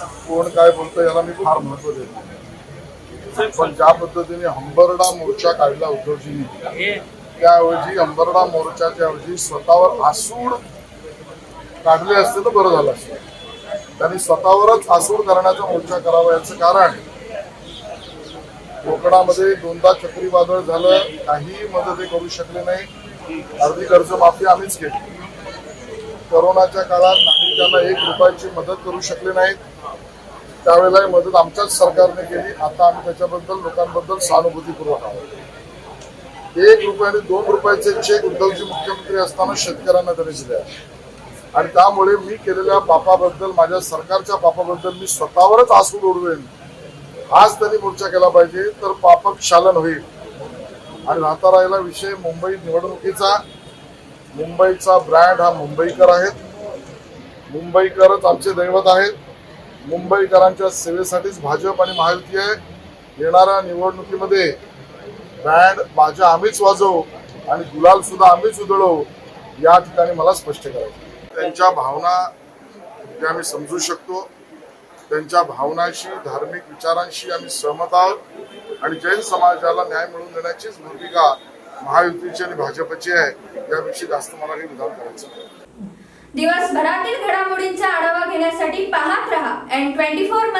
कोण काय बोलतं याला मी फार महत्त्व देतो. पण ज्या पद्धतीने हंबरडा मोर्चा काढला उद्धवजींनी त्याऐवजी हंबरडा मोर्चाच्या ऐवजी स्वतःवर आसूड काढले असते तर बरं झालं असतं. त्यांनी स्वतःवरच आसूड करण्याचा मोर्चा करावा याचं कारण कोकणामध्ये दोनदा चक्रीवादळ झालं काही मदत करू शकले नाही. अर्धी कर्जमाफी आम्हीच केली. कोरोनाच्या काळात नागरिकांना एक रुपयाची मदत करू शकले नाहीत. त्यावेळेला ही मदत आमच्याच सरकारने केली. आता आम्ही त्याच्याबद्दल लोकांबद्दल सहानुभूतीपूर्वक आहोत. एक रुपयाने दोन रुपयाचे चेक उद्धवजी मुख्यमंत्री असताना शेतकऱ्यांना त्यांनी दिले आहेत. आणि त्यामुळे मी केलेल्या पापाबद्दल माझ्या सरकारच्या पापाबद्दल मी स्वतःवरच आसूड उडवेन. आज त्यांनी मोर्चा केला पाहिजे तर पापक शालन होईल. आणि राहता राहिला विषय मुंबई निवडणुकीचा. मुंबईचा ब्रँड हा मुंबईकर आहेत. मुंबईकरच आमचे दैवत आहेत. मुंबईकरांच्या सेवेसाठीच भाजप आणि महायुती आहे. येणाऱ्या निवडणुकीमध्ये बँड माझ्या आम्हीच वाजवू आणि गुलाल सुद्धा आम्हीच उधळू या ठिकाणी मला स्पष्ट करायचं त्यांच्या भावना त्या आम्ही समजू शकतो. त्यांच्या भावनाशी धार्मिक विचारांशी आम्ही सहमत आहोत. आणि जैन समाजाला न्याय मिळवून देण्याचीच भूमिका महायुतीची आणि भाजपची आहे यापेक्षा जास्त मला काही विधान करायचं दिवसभरातील घडामोडींचा आढावा घेण्यासाठी पाहत रहा एन ट्वेंटी फोर